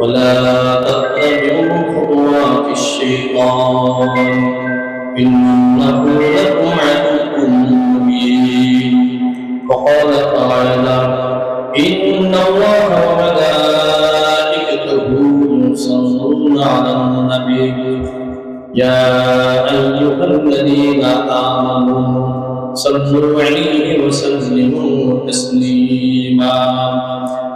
ولا تتبعوا خطوات الشيطان. إنه لكم عدو مبين. وقال تعالى إن الله وملائكته يصلون على النبي. يا أيها الذين آمنوا صلوا عليه وسلموا تسليما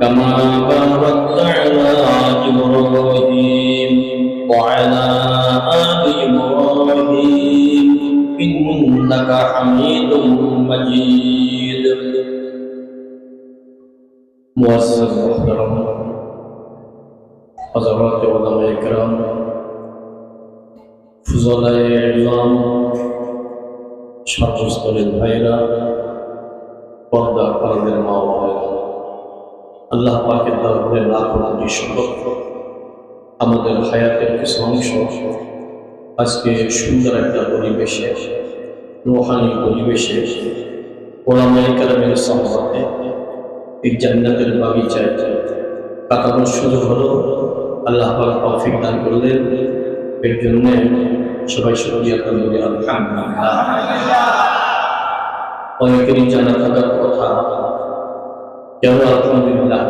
كما باركت على إبراهيم وعلى آل إبراهيم إنك حميد مجيد مؤسس محترم حضرات علماء الكرام ফুজলায় ইমাম সর্বস্তরের ভাইরা আল্লাহ পাকের দরবারে লাখ কোটি শপথ। আমাদের হায়াতের কিছু অংশ আজকে সুন্দর একটা পরিবেশে, রোহানি পরিবেশে ওলামাই কালামের এই জান্নাতের বাগিচায় কাটানোর সুযোগ হলো। আল্লাহ পাক তৌফিক দান করলেন। এর জন্য সবাই বলি আলহামদুলিল্লাহ। অনেকেরই জানা থাকার কেন আলহামদুলিল্লাহ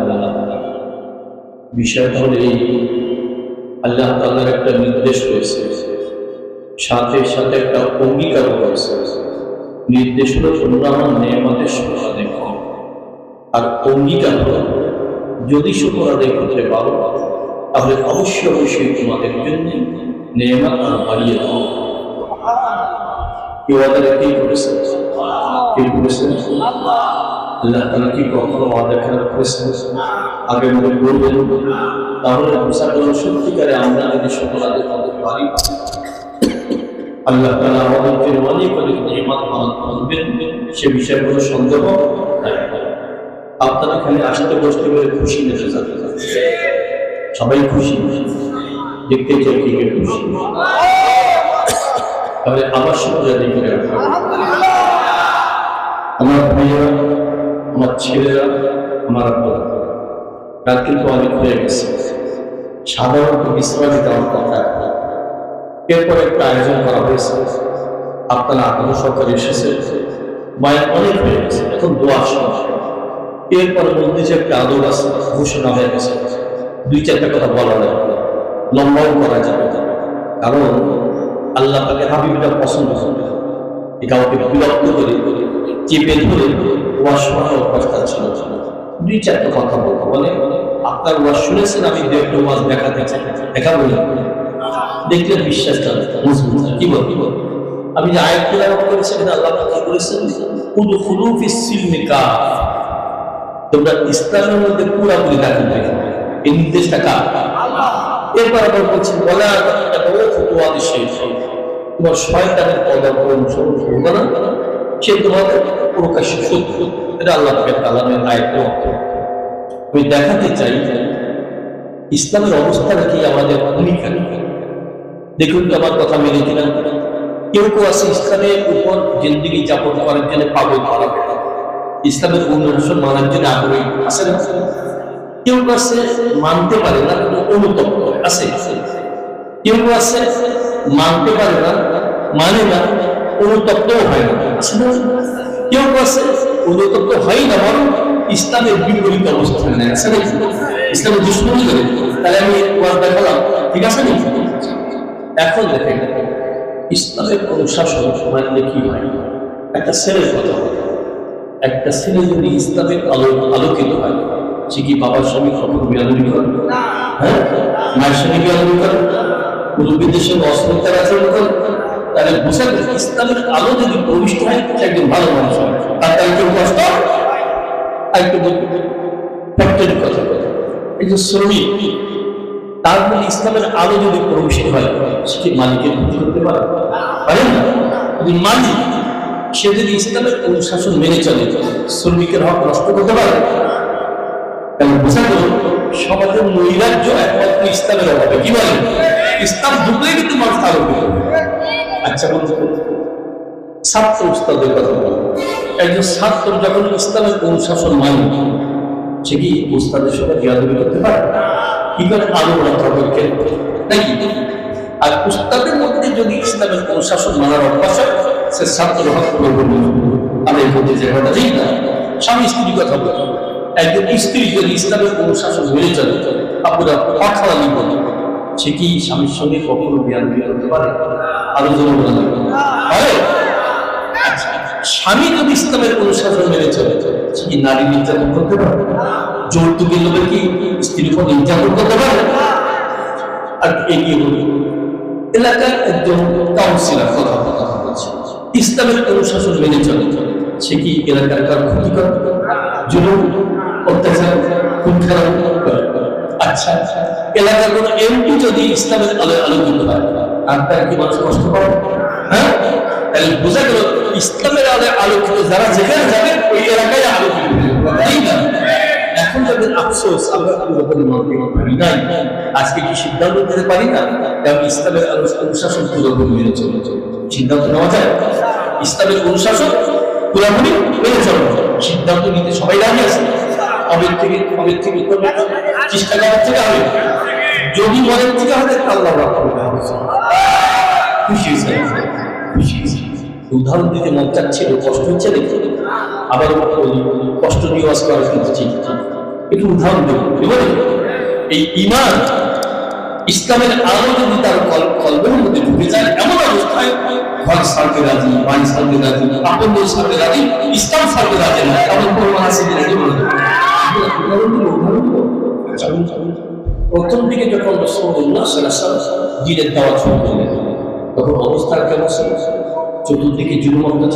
বিষয়টা হলো এই আল্লাহ তাআলার একটা নির্দেশ রয়েছে। সাথে সাথে একটা অঙ্গীকার রয়েছে। নির্দেশ হলো তোমরা আমার নিয়মতের শুক্র আদায় করো আর অঙ্গীকার হলো যদি শুক্র আদায় করতে পারো তাহলে অবশ্যই অবশ্যই তোমাদের জন্য নেয়ামত আর বাড়িয়ে দাও। কেউ ওয়াদা কি করেছে? কে করেছেন আল্লাহ তালা কি কখনো খেলা করেছেন? আগে মনে বলবেন তাহলে করো সত্যিকারে আমরা যদি সকল আগে পারি আল্লাহ করবেন, সে বিষয়ে কোনো সন্দেহ আপনারা এখানে আসতে বসতে পারে খুশি নেশে যাতে সবাই খুশি। দেখতে চাই কে খুশি। তাহলে আবার আদায় করে। আমার ভাইয়েরা আমার ছেলেরা আমার আব্বারা। রাত কিন্তু অনেক হয়ে গেছে। সাধারণত বিশ্রামে দেওয়ার কথা এরপর একটা আয়োজন করা হয়েছে। আপনারা আগ্রহ সরকার এসেছে মায়ের অনেক হয়ে গেছে। এখন দোয়া সময় এরপর মধ্যে যে একটা আদর আছে ঘোষণা হয়ে গেছে। দুই চারটা কথা বলা যায়। লম্বাও করা যাবে। কারণ আল্লাহ তাকে হাবিবটা পছন্দ করে কাউকে বিরক্ত করে, চেপে ধরে ওয়াশ করার অভ্যাসটা ছিল। দুই, চারটা কথা বলব। বলে, আপনার ওয়াশ শুনেছেন, আমি দু একটা ওয়াজ দেখাতে চাই। দেখাবো না? দেখলে বিশ্বাসটা কি বল কি বল আমি যে আয়াত তেলাওয়াত করেছি এটা আল্লাহ কি করেছেন উদখুলু ফিস সিলমি তোমরা ইসলামের মধ্যে পুরাপুরি দাখিল হয়ে। এই নির্দেশটা কার? এরপর আবার বলছি বলা ফতুয়াদি শেষ তোমার শয়তানের পদা অনুসরণ করব না, সে তোমাদের প্রকাশ্য শত্রু এটা আল্লাহ কালামের আয়ত্ত আমি দেখাতে চাই, ইসলামের অবস্থাটা কি আমাদের ভূমিকা দেখুন তো আমার কথা মেনে কিনা কেউ কেউ আছে ইসলামের উপর জিন্দিগি যাপন করার জন্য পাগল করা। ইসলামের অনুসরণ মানার জন্য আগ্রহী আছে না? কেউ আছে মানতে পারে না, কিন্তু অনুতপ্ত আছে। কেউ আছে মানতে পারে না মানে না অনুতপ্তও হয় না। কেউ আছে অনুতপ্ত হয় না বরং ইসলামের বিপরীত অবস্থান নেয় আছে না ইসলামের দুশ্মনী করে তাহলে আমি ওয়াজ দেখালাম। ঠিক আছে না এখন দেখেন ইসলামের অনুশাসন মানলে কি হয়? একটা ছেলের কথা একটা ছেলে যদি ইসলামের আলো আলোকিত হয় সে কি বাবার সঙ্গে কখনো বিয়াদবি করে? হ্যাঁ? মায়ের সঙ্গে বিয়াদবি করে? ইসলামের আলো যদি প্রবিষ্ট হয়, সে একজন ভালো মানুষ হয়। তার তার একটু কষ্ট, আর একটু ফ্যাক্টরি কথা এই যে শ্রমিক তার মধ্যে ইসলামের আলো যদি প্রবেশিত হয়, সে কি মালিকের ক্ষতি করতে পারে? না। মালিক, সে যদি ইসলামের অনুশাসন মেনে চলে শ্রমিকের হক নষ্ট করতে পারে? সমাজের নৈরাজ্য একমাত্র ইসলামের অভাবে। কি বলেন ইসলাম ঢুকলে কিন্তু মানুষ আরও আচ্ছা বলতে ছাত্র উস্তাদের কথা বলি। একজন ছাত্র যখন ইসলামের অনুশাসন মানে সে কি উস্তাদের সঙ্গে বিয়াদবি করতে পারে? কি করে আলো রক্ষা নাকি? আর উস্তাদের মধ্যে যদি ইসলামের অনুশাসন মানার অভ্যাস হয়, সে ছাত্র হক আমি বলতে যে কথা ঠিক না, স্বামী স্ত্রী কথা বলে। একজন স্ত্রী যদি ইসলামের অনুশাসন মেনে চলে, আপনারা অখালালি বলে সে কি স্বামীর সঙ্গে কখনো বিয়াদ করতে পারে? আলোচনা বলে পারে আচ্ছা, স্বামী যদি ইসলামের অনুশাসন মেনে চলে সে কি নারী নির্যাতন করতে পারে? যৌতুকের লোকের কি? স্ত্রীর উপর নির্যাতন করতে পারে? আর এগিয়ে বলি এলাকার একজন কাউন্সিলর কথা কথা বলছে। ইসলামের অনুশাসন মেনে চলে সে কি এলাকার কার ক্ষতি করে? অত্যাচার খুন খারাপ এলাকার কোন এমপি যদি ইসলামের আলোয় আলোকিত হয়, আর তার কি মানুষ কষ্ট পাবে? হ্যাঁ? তাহলে বোঝা গেল ইসলামের আলোয় আলোকিত, যারা যেখানে যাবে, ওই এলাকায় আলোকিত। তাই না? এখন যাদের আফসোস, আমরা পুরোপুরি মানতে পারি নাই। আজকে কি সিদ্ধান্ত নিতে পারি না? কারণ ইসলামের অনুশাসন পুরোপুরি মেনে চলে সিদ্ধান্ত নেওয়া যায়। ইসলামের অনুশাসন পুরোপুরি মেনে চলে সিদ্ধান্ত নিতে সবাই রাজি আছে। কবের থেকে কবের থেকে চেষ্টা করার থেকে হবে যদি মনের থেকে হবে আল্লাহ খুশি খুশি উদাহরণ দিতে মন চাচ্ছিল কষ্ট হচ্ছে নাকি? আবার কষ্ট দিয়ে ওয়াজ করা কিন্তু একটু উদাহরণ দেব এই ইমান ইসলামের আলো যদি তার কল- কলবের মধ্যে ঢুকে যায়, এমন অবস্থায় ঘর সারতে রাজি বাড়ি সারতে রাজি, আপন সারতে রাজি, ইসলাম সারতে রাজি না এমন প্রথম দিকে যখন অবস্থা কেমন ছিল? চতুর্দিকে জুলুম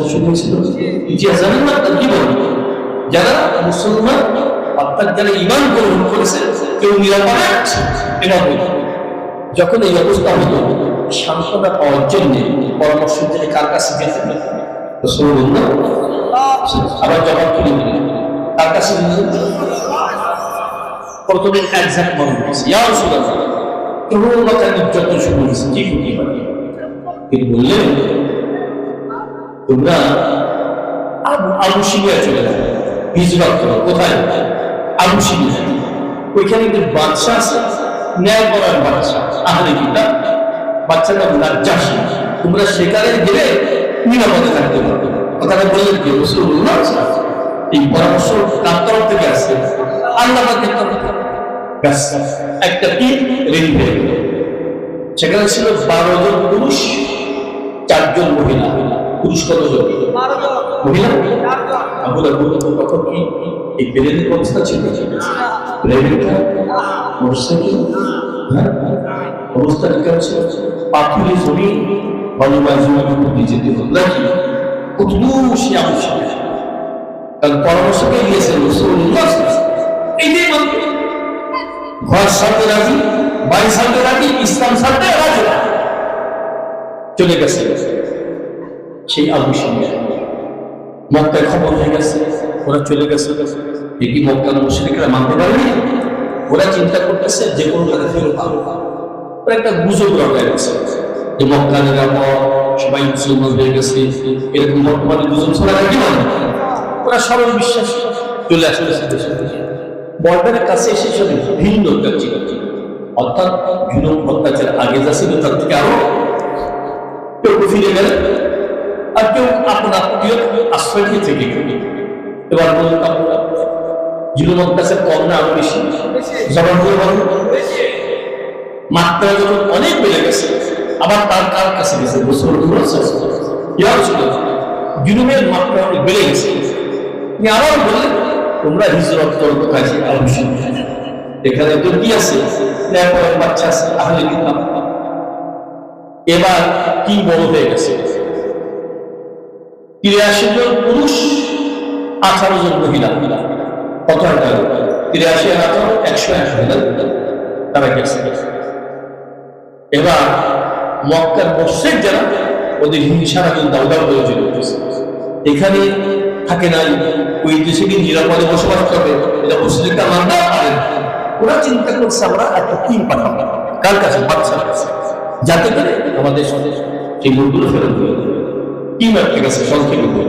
কেউ নিরাপদে যখন এই অবস্থা সান্ত্বনা পাওয়ার জন্য পরামর্শ দিয়ে কার কাছে রসুল্লাহ আবার জবাব কার কাছে? প্রথমে একজাক্ট মনে হয়েছে। ইয়া রাসূলুল্লাহ। কেবল মাথা নির্যাতন শুরু হয়েছে। কি ক্ষতি হয় তিনি বললেন তোমরা আবু আবু সিরিয়া চলে যাও। হিজরত করো। কোথায়? আবু সিরিয়া ওইখানে একটি বাচ্চা আছে। ন্যায় করার বাচ্চা আহলে কিতাব। বাচ্চাটা নাজ্জাসী তোমরা সেখানে গেলে নিরাপদে থাকতে পারবে। কথাটা বললেন কি? রাসূলুল্লাহ? এই পরামর্শ কার তরফ থেকে আসছে আল্লাহ তরফ থেকে। ব্যাস একটা কি রেডি হয়ে গেল। সেখানে ছিল বারো জন পুরুষ চারজন মহিলা। পুরুষ কত জন। মহিলা? আমরা বলতো তখন কি এই প্লেনের অবস্থা ছিল? প্লেনের মোটরসাইকেল? হ্যাঁ? অবস্থা কেমন ছিল পাথুরে জমি? বালুবাই জমি উপরে যেতে হতো নাকি? কত আবশ্যক কারণ পরামর্শকে দিয়েছেন রসুল্লাহ ঘর সারতে রাজি, বাড়ি সারতে রাজি, ইসলাম সারতে রাজি চলে গেছে। সেই আবু মক্কায় খবর হয়ে গেছে, ওরা চলে গেছে। দেখি মক্কার মুশরিকরা মানতে পারেনি? ওরা চিন্তা করতেছে যে কোনো জায়গায় ফেরত আনব ওরা একটা গুজব রটায় গেছে যে মক্কা নিরাপদ, সবাই মুসলমান হয়ে গেছে। এরকম বর্তমানে গুজব ছড়া কি ওরা সরল বিশ্বাস। চলে আসতেছে দেশে দেশে। বর্ডারের কাছে এসে চলে ভিন্ন কাজ অর্থাৎ জুলুম অত্যাচার আগে যা ছিল তার থেকে আরও কেউ ফিরে গেলে আর কেউ আপন আত্মীয় আশ্রয় নিয়ে থেকে এবার বলুন আপনারা জুলুম অত্যাচার কম না আরও বেশি? জবান করে বলুন। মাত্রা যখন অনেক বেড়ে গেছে, আবার তার কার কাছে গেছে? গোসল ইয়ার ছিল, জুলুমের মাত্রা অনেক বেড়ে গেছে। আবার বললেন তোমরা হিজরত করো কাজে আবশ্যক এখানে তো কি আছে? বাচ্চা আছে আহলে কিতাব এবার কি বড় হয়ে গেছে? তিরাশি জন পুরুষ, আঠারো জন মহিলা। কত গেল তিরাশি হাজার একশো এক হাজার তারা গেছে এবার মক্কার মসজিদ যারা, ওদের হিংসারা কিন্তু দাউদাউ করে চলে এখানে থাকে নাই। ওই দেশে কি নিরাপদে বসবাস করবে? এটা মুসলিমটা মানতে পারেন ওরা চিন্তা করছে আমরা একটা টিম পাঠাবো? কার কাছে? বাচ্চার কাছে। যাতে করে আমাদের সেই লোকগুলো ফেরত দিয়ে টিম একটা কাছে সংক্ষেপে দেবে।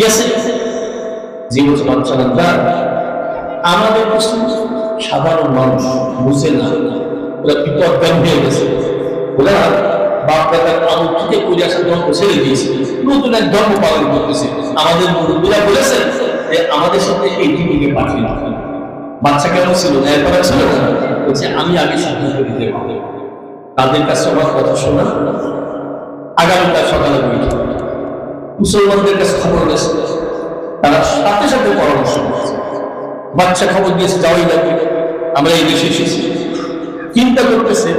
গেছে যে বলছে বাচ্চা না আমাদের সাধারণ মানুষ বুঝে না, ওরা বিপদগাম হয়ে গেছে। ওরা বাপ দাদার আমল থেকে করে ধর্ম ছেড়ে দিয়েছে। নতুন এক ধর্ম পালন করতেছে। আমাদের মুরব্বীরা বলেছেন যে, আমাদের সাথে এই টিভিকে পাঠিয়ে বাচ্চা কেমন ছিল ন্যায় করা ছিল বলছে, আমি আগে সিদ্ধান্ত দিতে পারব। তাদের কাছে আমার কথা শোনা। আগামীকাল সকালে বৈঠক। মুসলমানদের কাছে খবর গেছে তারা সাথে সাথে পরামর্শ করছে। বাচ্চা খবর দিয়েছে, যাওয়াই লাগবে। আমরা এই দেশে এসেছি। চিন্তা করতেছে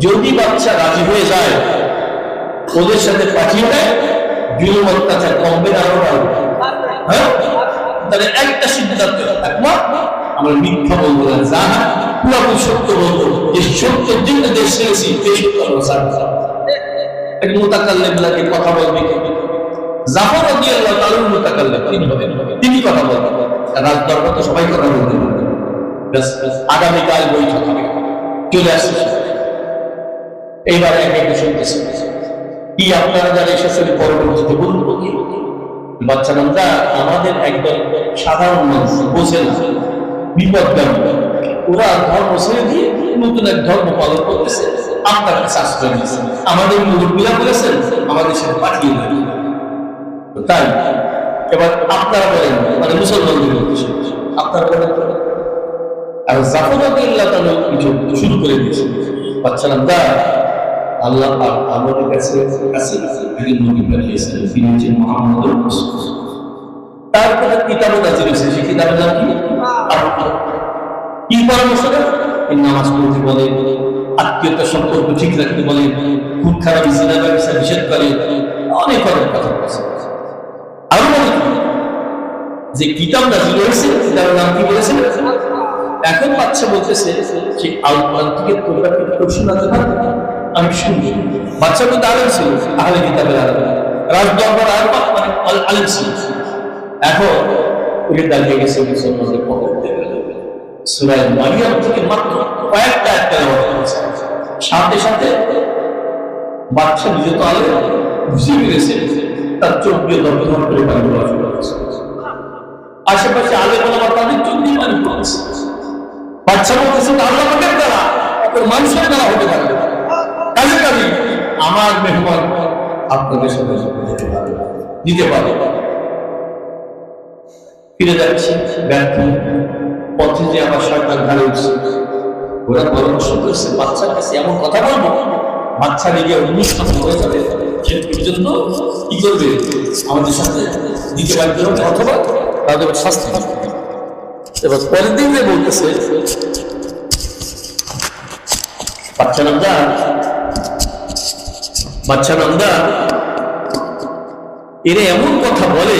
যদি বাচ্চা রাজি হয়ে যায়, ওদের সাথে পাঠিয়ে দেয়, জুলুম অত্যাচার কমবে আরও হ্যাঁ? তাহলে একটা সিদ্ধান্ত, একমত? আমরা মিথ্যা বলব না, যা পুরোপুরি সত্য বলব। যে সত্যের জন্য দেশ ছেড়েছি, এই সত্য মোতাকাল্লেমলাকে কথা বলবে? জাফর রাদিয়াল্লাহু তাআলার মোতাকাল্লেম তিনি হবেন তিনি কথা বলবেন দরবার তো সবাই কথা বলতে পারবে আগামীকাল বৈঠক হবে। চলে আসছে। এইবার এক এক শুনতেছে। কি আপনারা যারা এসেছেন পরবর্তীতে বলুন কি বাচ্চা নামটা আমাদের একদম সাধারণ মানুষ, বোঝে না বিপদগামী ওরা ধর্ম ছেড়ে দিয়ে নতুন এক ধর্ম পালন করতেছে। আপনার কাছে আশ্রয় নিয়েছে। আমাদের মুরব্বীরা বলেছেন আমাদের সাথে পাঠিয়ে দেন। তাই, এবার আপনারা বলেন মানে মুসলমানদের উদ্দেশ্যে, আপনারা বলেন। আর জাফরুল্লাহ তাআলা কিছু শুরু করে দিয়েছে বাচ্চা নামটা আল্লাহ পাক আমাদের কাছে কাছে একজন নবী পাঠিয়েছেন, তিনি হচ্ছেন মুহাম্মদ তারপরে কিতাবও নাজিল হয়েছে, সেই কিতাবের নাম কি। কি পরামর্শ এই নামাজ পড়তে বলে আত্মীয়তা সম্পর্ক ঠিক রাখতে বলে খুব খারাপ জিনা ব্যবসা নিষেধ করে, অনেক অনেক কথা বলেছে। আরও যে কিতাব নাজিল হয়েছে, কিতাবের নাম কি বলেছেন এখন বাচ্চা বলতেছে যে আল থেকে তোমরা কি শোনাতে পারবে? আমি শুনি। বাচ্চা কিন্তু আলেম ছিল, আহলে কিতাবের আলেম। রাজ দরবার আলেম মানে আল- আলেম ছিল। এখন উনি দাঁড়িয়ে গেছে মুসলমানদের থেকে। সুরায় মারিয়াম থেকে মাত্র কয়েকটা একটা সাথে সাথে বাচ্চা নিজে তো আলে বুঝে পেরেছে তার চোখ দিয়ে দর্শন করে পানি আশেপাশে আলে বলা তাদের চোখ দিয়ে পানি বাচ্চা বলতেছে আল্লাহ দ্বারা মানুষের দ্বারা হতে কাজে কাজে আমার মেহমান আপনাদের সাথে যেতে পারে দিতে পারে ফিরে যাচ্ছি, ব্যর্থ। পথে যে আমার সরকার ঘাড়ে উঠছে, ওরা পরামর্শ করছে, বাচ্চার কাছে এমন কথা বলব, বাচ্চা দিকে অনুষ্ঠান হয়ে যাবে। সে পর্যন্ত কি করবে? আমাদের সাথে দিতে পারবে অথবা তাদের শাস্তি এবার পরের দিন যে বলতেছে বাচ্চা নামদা বাচ্চা নামদা এরা এমন কথা বলে,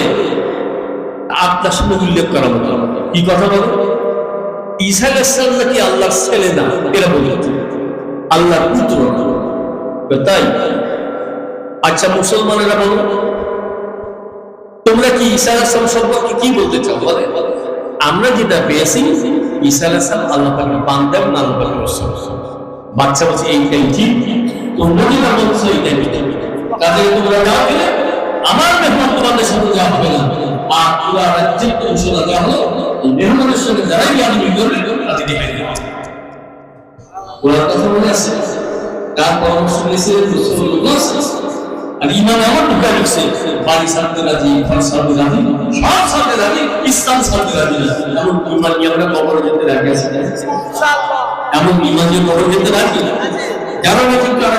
আপনার সামনে উল্লেখ করা মতো কি কথা বলে? নাকি আল্লাহর ছেলে না? এরা বলে। আল্লাহর পুত্র। তাই আচ্ছা মুসলমানেরা বলো, তোমরা কি ঈসা আলাইসালাম সম্পর্কে কি বলতে চাও? বলে, আমরা যেটা পেয়েছি, ঈসা আলাইসালাম আল্লাহ পাকের বান্দা আল্লাহ পাকের বাচ্চা বলছে এইটাই ঠিক? তোমরা যেটা বলছো কাজে তোমরা যাও গেলে আমার মেহমান তোমাদের সাথে যাওয়া হবে না আর পুরা রাজ্যের দেওয়া হলো মেহমানের সঙ্গে যারাই করবে দেওয়া হবে। কথা মনে আছে তার পরামর্শ নিয়েছে। আর ইমান এমন ঢুকা বাড়ি রাজি ঘর রাজি সব রাজি ইসলাম রাজি না এমন ইমান নিয়ে আমরা কবরে যেতে রাজি আছি এমন ইমান নিয়ে কবরে যেতে রাজি না যারা না